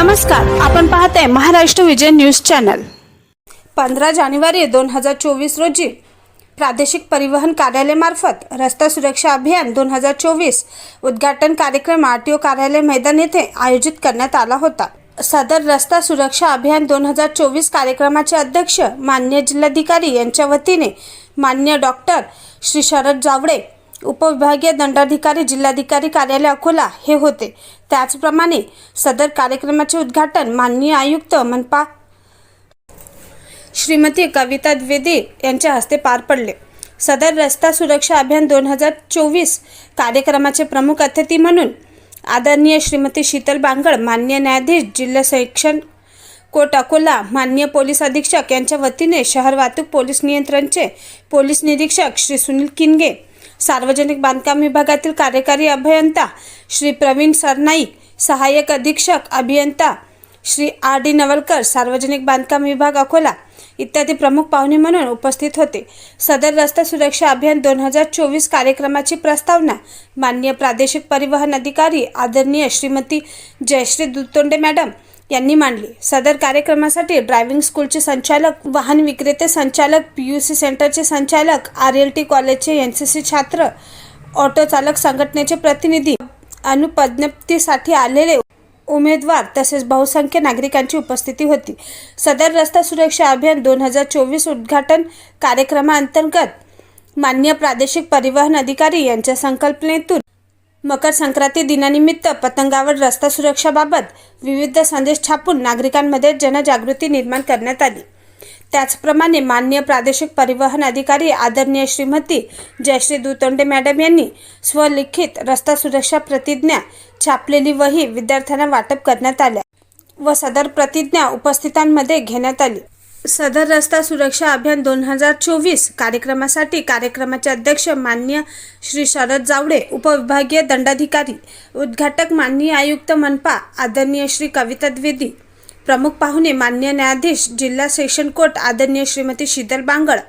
नमस्कार आपण पाहताय महाराष्ट्र विजय न्यूज चॅनल. पंधरा जानेवारी दोन हजार चोवीस रोजी प्रादेशिक परिवहन कार्यालयामार्फत रस्ता सुरक्षा अभियान दोन हजार चोवीस उद्घाटन कार्यक्रम आर टी ओ कार्यालय मैदान येथे आयोजित करण्यात आला होता. सदर रस्ता सुरक्षा अभियान दोन हजार चोवीस कार्यक्रमाचे अध्यक्ष मान्य जिल्हाधिकारी यांच्या वतीने मान्य डॉक्टर श्री शरद जावडे उपविभागीय दंडाधिकारी जिल्हाधिकारी कार्यालय अकोला हे होते. त्याचप्रमाणे सदर कार्यक्रमाचे उद्घाटन माननीय आयुक्त मनपा श्रीमती कविता द्विवेदी यांच्या हस्ते पार पडले. सदर रस्ता सुरक्षा अभियान दोन हजार चोवीस कार्यक्रमाचे प्रमुख अतिथी म्हणून आदरणीय श्रीमती शीतल बांगड मान्य न्यायाधीश जिल्हा शिक्षण कोट अकोला मान्य पोलीस अधीक्षक यांच्या वतीने शहर वाहतूक पोलीस नियंत्रणचे पोलीस निरीक्षक श्री सुनील किनगे सार्वजनिक बांधकाम विभागातील कार्यकारी अभियंता श्री प्रवीण सरनाईक सहाय्यक अधीक्षक अभियंता श्री आर डी नवलकर सार्वजनिक बांधकाम विभाग अकोला इत्यादी प्रमुख पाहुणे म्हणून उपस्थित होते. सदर रस्ता सुरक्षा अभियान दोन हजार चोवीस कार्यक्रमाची प्रस्तावना मान्य प्रादेशिक परिवहन अधिकारी आदरणीय श्रीमती जयश्री दुतोंडे मॅडम यांनी मांडली. सदर कार्यक्रमासाठी ड्रायव्हिंग स्कूलचे संचालक वाहन विक्रेते संचालक पी यू सी सेंटरचे संचालक आर एल टी कॉलेजचे एन सी सी छात्र ऑटो चालक संघटनेचे प्रतिनिधी अनुपज्ञप्तीसाठी आलेले उमेदवार तसेच बहुसंख्य नागरिकांची उपस्थिती होती. सदर रस्ता सुरक्षा अभियान दोन हजार चोवीस उद्घाटन कार्यक्रमाअंतर्गत मान्य प्रादेशिक परिवहन अधिकारी यांच्या संकल्पनेतून मकर संक्रांती दिनानिमित्त पतंगावर रस्ता सुरक्षाबाबत विविध संदेश छापून नागरिकांमध्ये जनजागृती निर्माण करण्यात आली. त्याचप्रमाणे मान्य प्रादेशिक परिवहन अधिकारी आदरणीय श्रीमती जयश्री दुतोंडे मॅडम यांनी स्वलिखित रस्ता सुरक्षा प्रतिज्ञा छापलेली वही विद्यार्थ्यांना वाटप करण्यात आल्या व सदर प्रतिज्ञा उपस्थितांमध्ये घेण्यात आली. सदर रस्ता सुरक्षा अभियान दोन हजार चोवीस कार्यक्रमासाठी कार्यक्रमाचे अध्यक्ष मान्य श्री शरद जावडे उपविभागीय दंडाधिकारी उद्घाटक माननीय आयुक्त मनपा आदरणीय श्री कविता द्विवेदी प्रमुख पाहुणे मान्य न्यायाधीश जिल्हा सेशन कोर्ट आदरणीय श्रीमती शीतल बांगड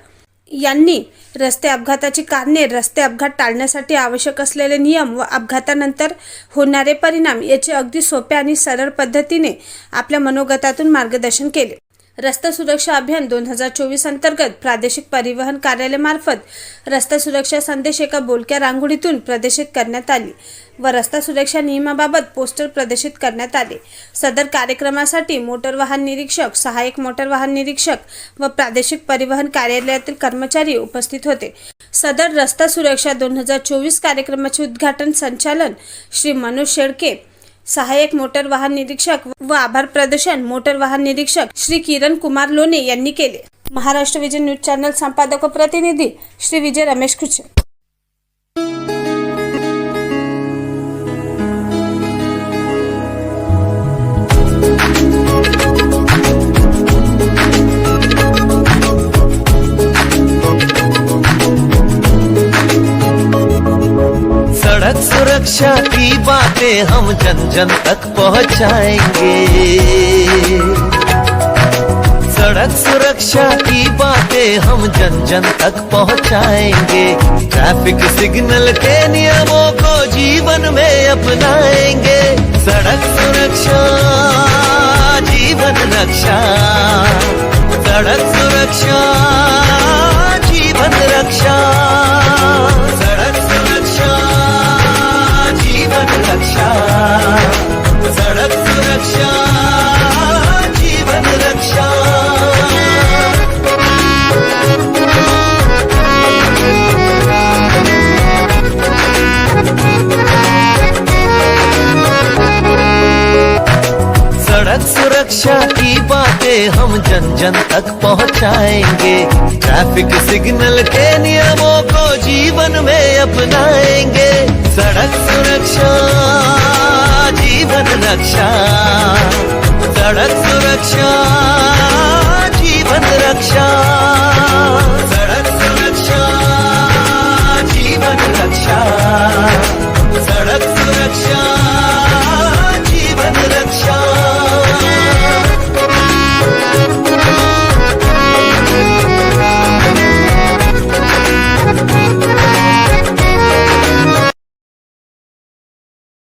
यांनी रस्ते अपघाताची कारणे रस्ते अपघात टाळण्यासाठी आवश्यक असलेले नियम व अपघातानंतर होणारे परिणाम याचे अगदी सोप्या आणि सरळ पद्धतीने आपल्या मनोगतातून मार्गदर्शन केले. रस्ता सुरक्षा अभियान दोन हजार चोवीस अंतर्गत प्रादेशिक परिवहन कार्यालयामार्फत रस्ता सुरक्षा संदेश एका बोलक्या रांगोळीतून प्रदर्शित करण्यात आली व रस्ता सुरक्षा नियमाबाबत पोस्टर प्रदर्शित करण्यात आले. सदर कार्यक्रमासाठी मोटर वाहन निरीक्षक सहाय्यक मोटर वाहन निरीक्षक व प्रादेशिक परिवहन कार्यालयातील कर्मचारी उपस्थित होते. सदर रस्ता सुरक्षा दोन हजार चोवीस कार्यक्रमाचे उद्घाटन संचालन श्री मनोज शेळके सहाय्यक मोटर वाहन निरीक्षक व आभार प्रदर्शन मोटर वाहन निरीक्षक श्री किरण कुमार लोणे यांनी केले. महाराष्ट्र विजय न्यूज चॅनल संपादक व प्रतिनिधी श्री विजय रमेश खुचे. सुरक्षा की बातें हम जन जन तक पहुंचाएँगे। सड़क सुरक्षा की बातें हम जन जन तक पहुंचाएँगे। ट्रैफ़िक सिग्नल के नियमों को जीवन में अपनाएँगे। सड़क सुरक्षा, जीवन रक्षा, सड़क सुरक्षा। हम जन जन तक पहुंचाएँगे। ट्रैफ़िक सिग्नल के नियमों को जीवन में अपनाएँगे। सड़क सुरक्षा, जीवन रक्षा। सड़क सुरक्षा, जीवन रक्षा।